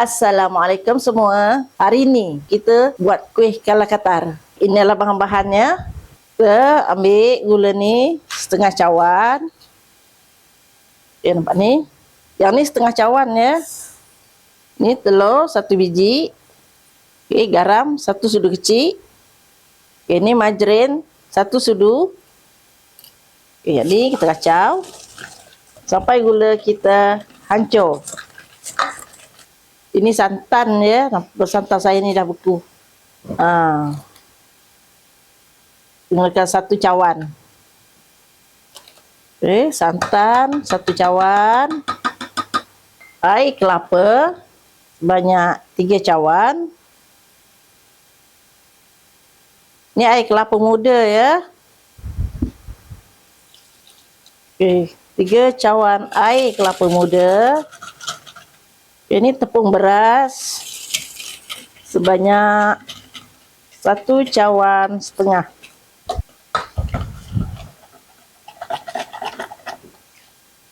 Assalamualaikum semua. Hari ni kita buat kuih kalakatar. Inilah bahan-bahannya. Kita ambil gula ni setengah cawan. Ya nampak ni. Yang ni setengah cawan ya. Ni telur satu biji. Okay, garam satu sudu kecil. Okay, ni margarin satu sudu. Yang ni kita kacau. Sampai gula kita hancur. Ini santan ya. Santan saya ni dah beku. Ha. Gunakan satu cawan. Okey, santan satu cawan. Air kelapa banyak tiga cawan. Ni air kelapa muda ya. Okey, tiga cawan air kelapa muda. Ini tepung beras sebanyak satu cawan setengah.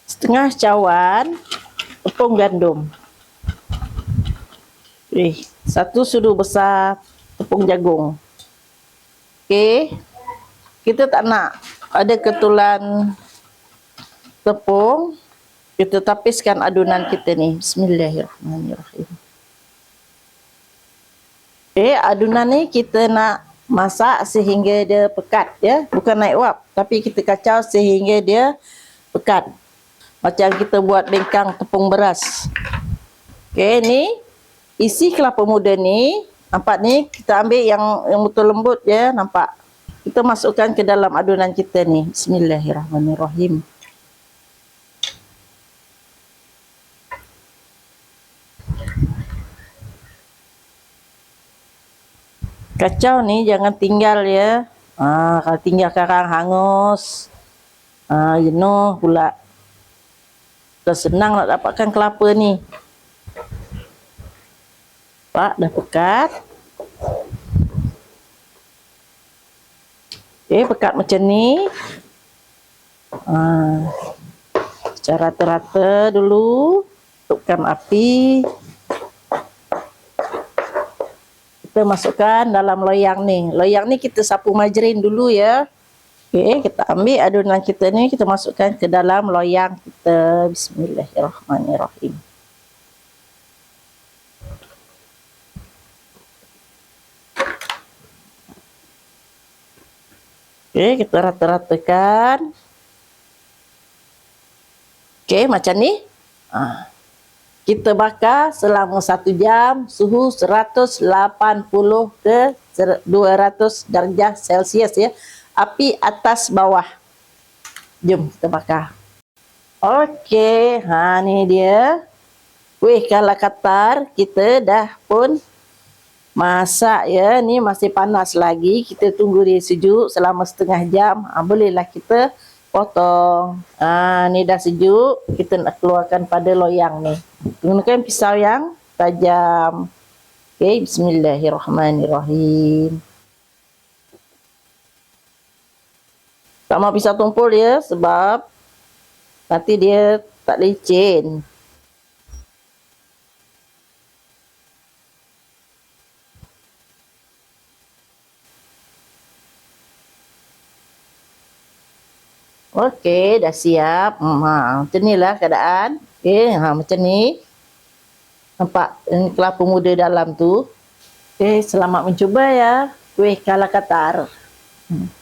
Setengah cawan tepung gandum. Eh, satu sudu besar tepung jagung. Okey. Kita tak nak ada ketulan tepung kita tapiskan adunan kita ni. Bismillahirrahmanirrahim. Okay, adunan ni kita nak masak sehingga dia pekat ya. Bukan naik wap. Tapi kita kacau sehingga dia pekat. Macam kita buat bengkang tepung beras. Okay, ni isi kelapa muda ni. Nampak ni kita ambil yang yang betul lembut ya. Nampak. Kita masukkan ke dalam adunan kita ni. Bismillahirrahmanirrahim. Kacau ni jangan tinggal ya. Ah, kalau tinggal sekarang hangus. Ah, jenuh pula. Dah senang nak dapatkan kelapa ni. Pak, dah pekat. Okey, pekat macam ni. Ah, cara rata-rata dulu. Tutupkan api. Kita masukkan dalam loyang ni. Loyang ni kita sapu margarin dulu ya. Okey, kita ambil adunan kita ni kita masukkan ke dalam loyang kita. Bismillahirrahmanirrahim. Okey, kita rata-ratakan. Okey, macam ni. Ah kita bakar selama satu jam suhu 180 ke 200 darjah Celsius ya. Api atas bawah. Jom kita bakar. Okey, ha ni dia. Kuih kala katar kita dah pun masak ya. Ni masih panas lagi. Kita tunggu dia sejuk selama setengah jam. Ha, bolehlah kita potong. Ah, ni dah sejuk. Kita nak keluarkan pada loyang ni. Gunakan pisau yang tajam. Okey, bismillahirrahmanirrahim. Tak mau pisau tumpul ya sebab nanti dia tak licin. Okey, dah siap. Hmm, ha, macam inilah keadaan. Okey, ha, macam ni. Nampak ini kelapa muda dalam tu. Okey, selamat mencuba ya. Kuih kalakatar. Hmm.